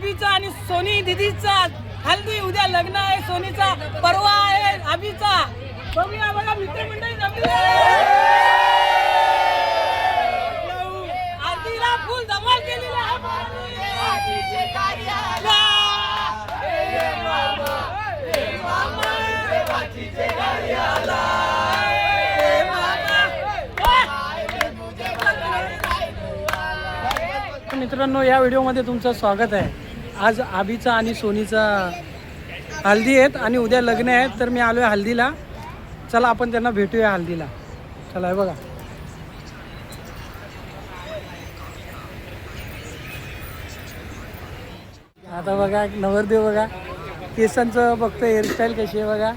अभिचा आणि सोनी दिदीचा. हल्दी उद्या लग्न आहे सोनीचा परवा आहे अभिचा. बघूया बघा मित्रमंडळी जमली आरतीला फुल धमाल केलेली आहे! मित्रांनो या व्हिडिओमध्ये तुमचं स्वागत आहे. आज आबीचा आणि सोनीचा हल्दी आहेत आणि उद्या लग्न आहेत तर मी आलो आहे हल्दीला. चला आपण त्यांना भेटूया हल्दीला. चला हे बघा. आता बघा नवरदेव बघा. केसांचं बघतो हेअरस्टाईल कशी आहे बघा.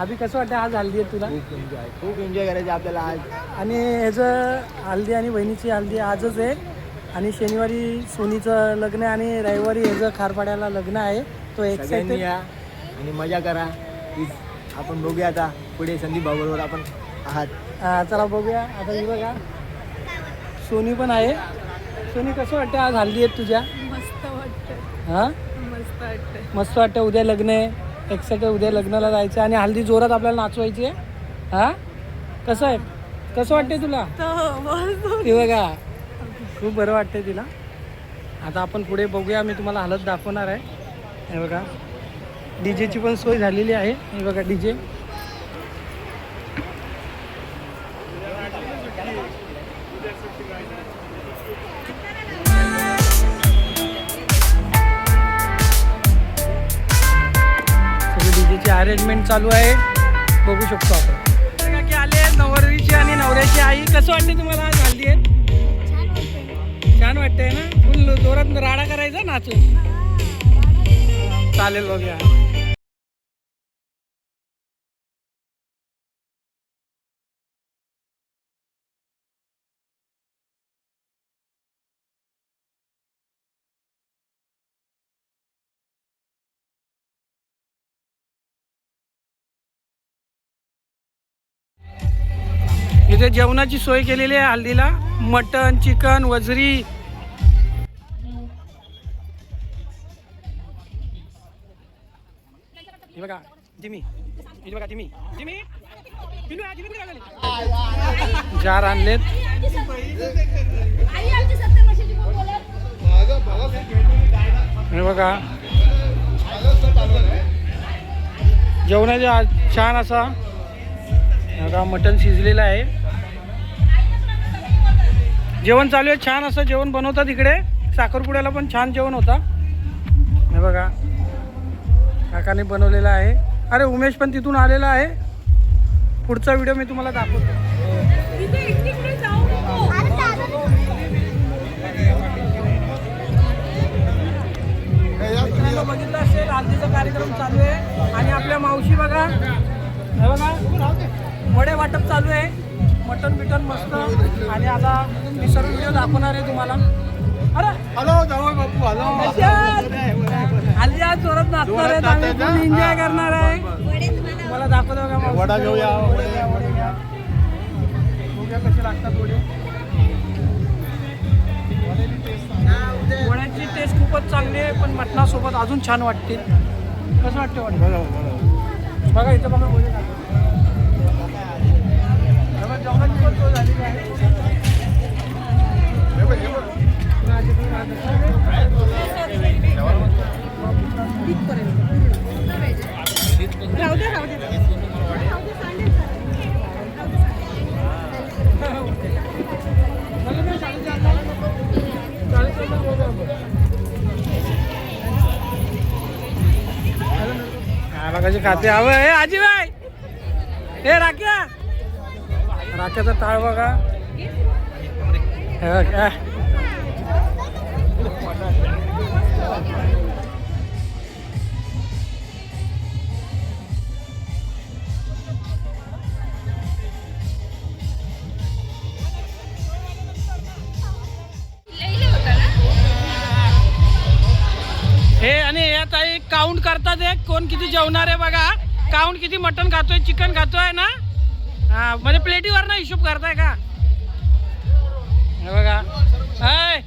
आधी कसं वाटतं आज हल्दी आहे तुला? खूप एन्जॉय खूप एन्जॉय करायचं आपल्याला आज. आणि ह्याचं हल्दी आणि बहिणीची हल्दी आजच आहे. आणि शनिवारी सोनीचं लग्न आहे आणि रविवारी ह्याचं खारपाड्याला लग्न आहे तो सगळ्यांनी एक्साइटेड या आणि मजा करा. हीच आपण बघूया आता पुढे संदीप भाऊबरोबर आपण आहात. चला बघूया. आता ही बघा. सोनी पण आहे. सोनी कसं वाटतं आज हल्दी आहेत तुझ्या? मस्त वाटतं हां? मस्त वाटतं मस्त वाटतं उद्या लग्न आहे. एक्साइटेड उद्या लग्नाला जायचं आणि हल्दी जोरात आपल्याला नाचवायची आहे. हां? कसं आहे? कसं वाटते तुला? हे बघा. खूप बरं वाटते तिला. आता आपण पुढे बघूया मी तुम्हाला हालत दाखवणार आहे. हे बघा. डी जेची पण सोय झालेली आहे. हे बघा डी जे अरेंजमेंट चालू आहे. बघू शकतो आपण. की आले नवरीची आणि नवऱ्याची आई कसं वाटते तुम्हाला? झाली आहे? छान वाटतंय ना? फुल जोरात राडा करायचा नाचून. चालेल बघूया. इथे जेवणाची सोय केलेली आहे हल्दीला. मटन चिकन वजरी हे बघा जिमी. हे बघा जिमी. जिमी. जार आणलेत. हे बघा. जेवणाचा छान असा बघा मटण शिजलेलं आहे. जेवण चालू आहे छान असं जेवण बनवतात इकडे. साखरपुड्याला पण छान जेवण होता. हे बघा. काकाने बनवलेला आहे. अरे उमेश पण तिथून आलेला आहे. पुढचा व्हिडिओ मी तुम्हाला दाखवतो. बघितलं असेल हल्दीचा कार्यक्रम चालू आहे. आणि आपल्या मावशी बघा. हे बघा वडे वाटप चालू आहे. मटन बिटन मस्त. आणि आता मी सर्व व्हिडिओ दाखवणार आहे तुम्हाला. अरे! हॅलो जाऊ बापू. हॅलो नाचणार आहेत आम्ही फुल एन्जॉय करणार आहे. तुम्हाला दाखवतो मावशी. वडा घेऊया, वडे घ्या. बघूया कसे लागतात वडे. वड्याची टेस्ट खूपच चांगली आहे पण मटणासोबत अजून छान वाटते. कसं वाटते वडे? बघा इथं बघा वडे जेवणाची पण सोय झालेली आहे. कशी खाते हवं हे आजी बाई हे राख्या! राख्याचा ताळ बघा. काउंट करतात एक कोण किती जेवणार आहे बघा. काउंट किती मटन खातोय चिकन खातोय ना? हा म्हणजे प्लेटीवर ना हिशोब करताय का? हे बघा. हाय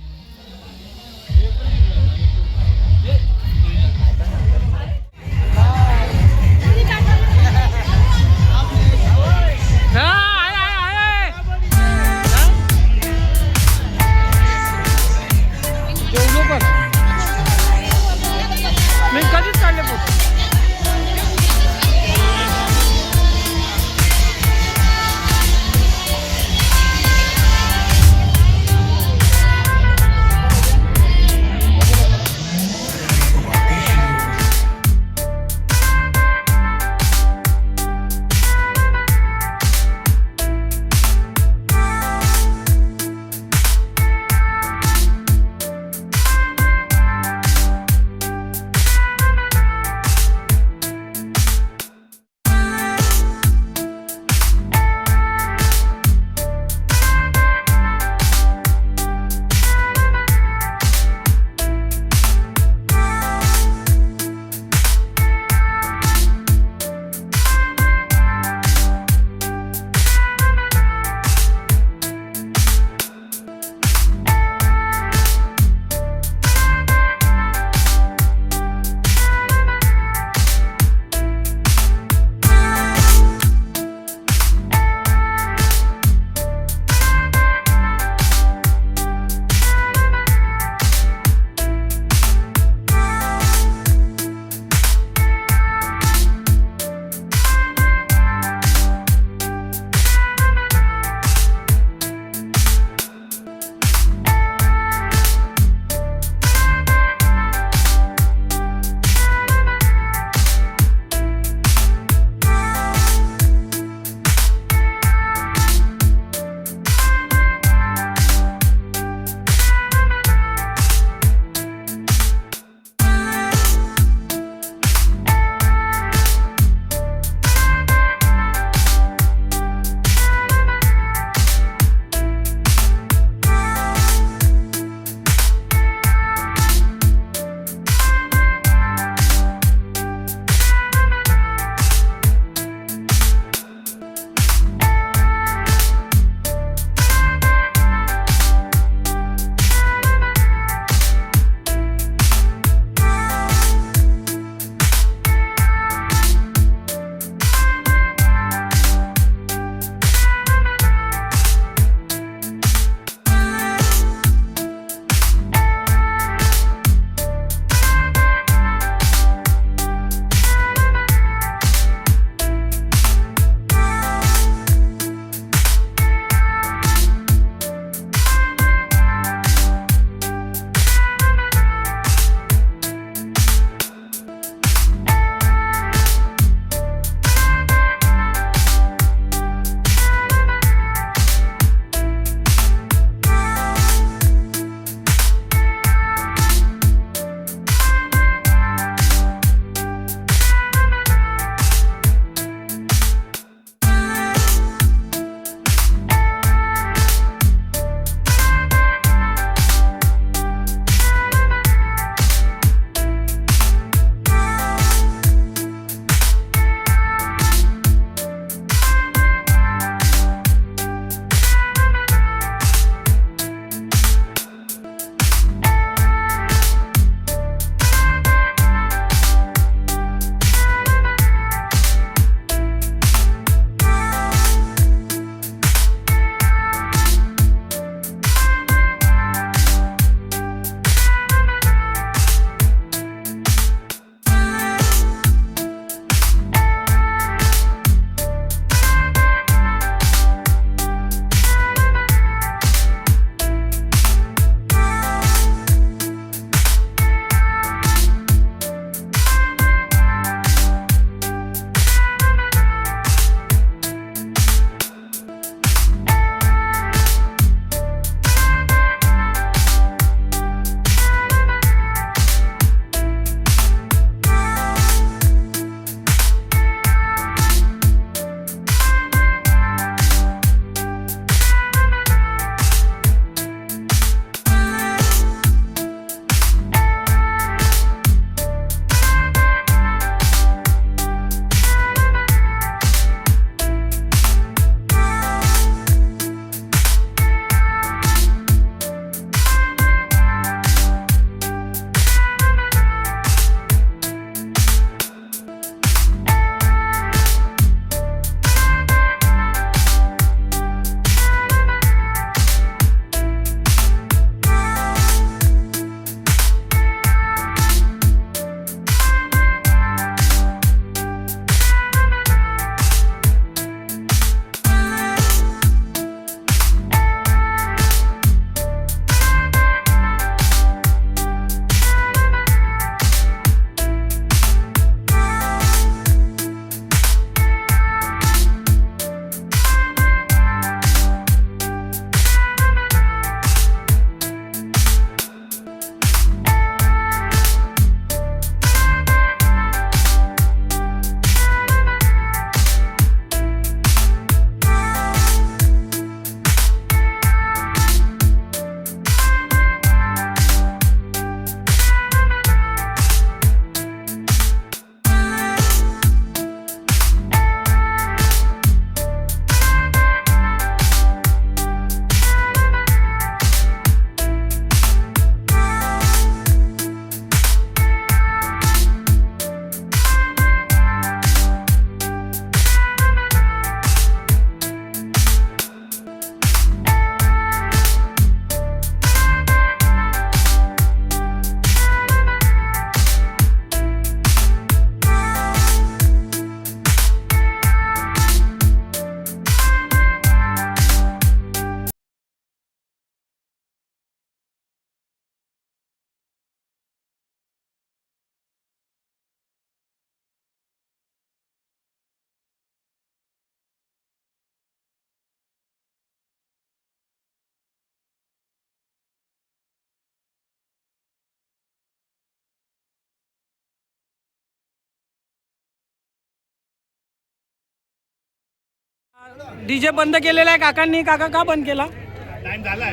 डीजे बंद केलेला आहे काकांनी काका का बंद केला?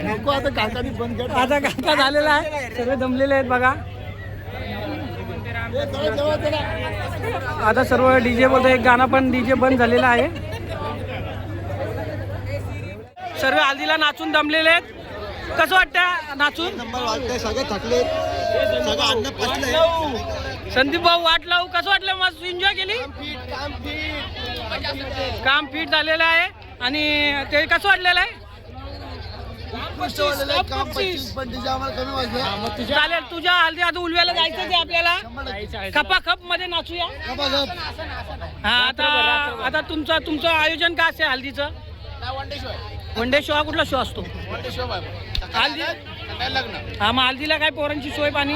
नको आता काकानी बंद कर आता काका झालेला आहे सर्व दमलेले आहेत बघा. आता सर्व डीजे बोलतो एक गाणं पण डीजे बंद झालेलं आहे. सर्व हल्दीला नाचून दमलेले आहेत. कसं वाटतं नाचून? नंबर वाटतंय सगळे थकले सगळं अन्न पचलंय. संदीप भाऊ वाट लावू. कसं वाटलं मस्त? एन्जॉय केली? काम फिट झालेलं आहे. आणि ते कसं वाटलेलं आहे? चालेल तुझ्या हल्दी आता उलव्याला जायचं आहे आपल्याला. खपाखपमध्ये नाचूया हा आता आता तुमचं तुमचं आयोजन काय असेल हल्दीचं वन डे शो हा कुठला शो असतो? हा मग हल्दीला काय पोरांची सोय पाणी?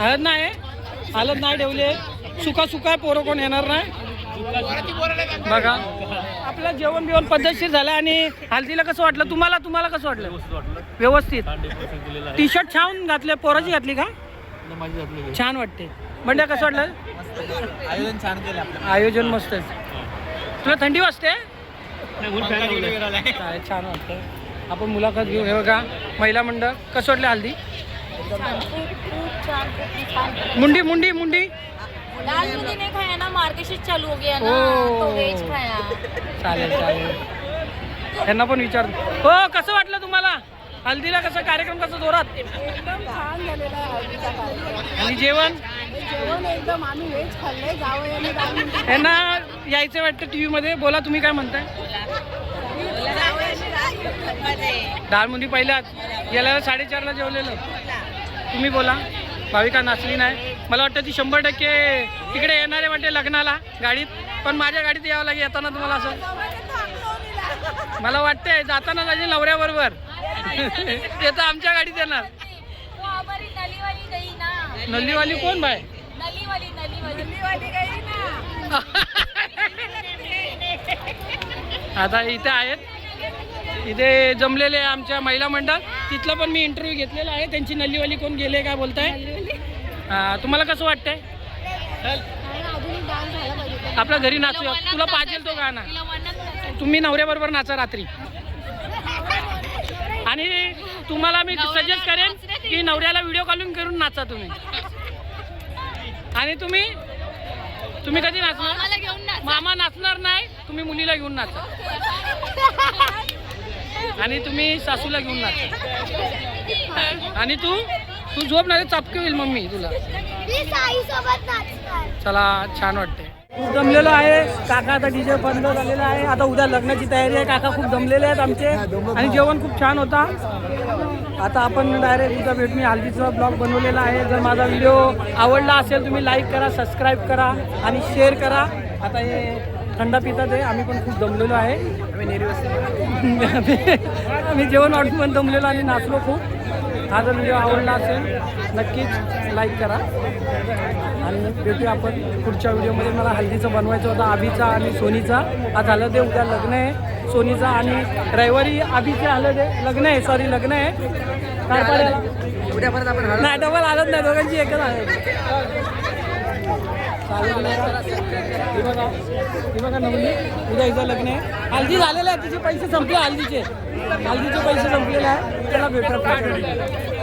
हळद नाही. हळद नाही? ठेवले सुका सुका पोरं कोण येणार नाही? बघा. आपलं जेवण बिवण पद्धतशीर झालं आणि हल्दीला कसं वाटलं? तुम्हाला तुम्हाला कसं वाटलं? व्यवस्थित. टी शर्ट छान घातले. पोराची घातली का? छान वाटते. म्हणजे कसं वाटलं? आयोजन छान केलं आपलं. आयोजन मस्त आहे तुला थंडी वाजते? काय छान वाटतं. आपण मुलाखत घेऊ. हे बघा महिला मंडळ कसं वाटलं हल्दी? मुंडी मुंडी मुंडी. दाल मुझे नहीं खाया ना चालू हो गया ना ओ. तो वेज खाया. चालेल चालेल. त्यांना पण विचार. हो कसं वाटलं तुम्हाला? हल्दीला कसं कार्यक्रम कसं जोरात? एकदम छान झालेला आहे हळदीचा कार्यक्रम. आणि जेवण? जेवण एकदम आम्ही व्हेज खाल्ले जावयाने दाल मुंडी. यांना यायचं वाटतं टी मध्ये बोला तुम्ही काय म्हणताय? डाळमुंडी पहिल्याच गेल्या साडेचारला जेवलेलं. तुम्ही बोला. भाविका नाचली नाही. मला वाटतं ती शंभर टक्के तिकडे येणारे वाटते लग्नाला गाडीत. पण माझ्या गाडीत यावं लागेल येताना तुम्हाला असं. मला वाटतंय जाताना जाईल नवऱ्याबरोबर. ते तर आमच्या गाडीत येणार. वो हमारी नली वाली गई ना नल्लीवाली कोण बाय आता इथे आहेत. इथे जमलेले आमच्या महिला मंडळ. तिथलं पण मी इंटरव्ह्यू घेतलेला आहे. त्यांची नल्लीवाली कोण गेले काय बोलताय? हा, तुम्हाला कसं वाटतंय? आपल्या घरी नाचूया. तुला पाहिजे तो गाणं. तुम्ही नवऱ्याबरोबर नाचा रात्री. आणि तुम्हाला मी सजेस्ट करेन की नवऱ्याला व्हिडिओ कॉलिंग करून नाचा तुम्ही. आणि तुम्ही? तुम्ही कधी नाचणार? मामा नाचणार नाही. तुम्ही मुलीला घेऊन नाचा. आणि तुम्ही सासूला घेऊन नाचा आणि तू? तू झोप नाही चापकी होईल मम्मी तुला. चला छान वाटते खूप दमलेलो आहे. काका आता डीजे बंद झालेला आहे. आता उद्या लग्नाची तयारी आहे. काका खूप दमलेले आहेत आमचे. आणि जेवण खूप छान होता. आता आपण डायरेक्ट उद्या भेट मी हल्दीचा ब्लॉग बनवलेला आहे. जर माझा व्हिडिओ आवडला असेल तुम्ही लाईक करा सबस्क्राईब करा आणि शेअर करा. आता हे थंड पितात आहे. आम्ही पण खूप दमलेलो आहे. आम्ही जेवण वाटून पण दमलेलो आणि नाचलो खूप. हा जर व्हिडिओ आवडला असेल नक्कीच लाईक करा. आणि भेटूया आपण पुढच्या व्हिडिओमध्ये मला हल्दीचं बनवायचं होतं आबीचा आणि सोनीचा. आज झालं ते उद्या लग्न आहे. सोनीचा आणि रविवारी आबीचे आलं ते लग्न आहे सॉरी लग्न आहे. काय उद्या परत आपण नाही डबल आलंच नाही दोघांची एकच हे बघा उद्या हिचं लग्न आहे हल्दी झालेलं आहे तिचे पैसे संपले हल्दीचे. हल्दीचे पैसे संपलेले आहे. त्याला भेटत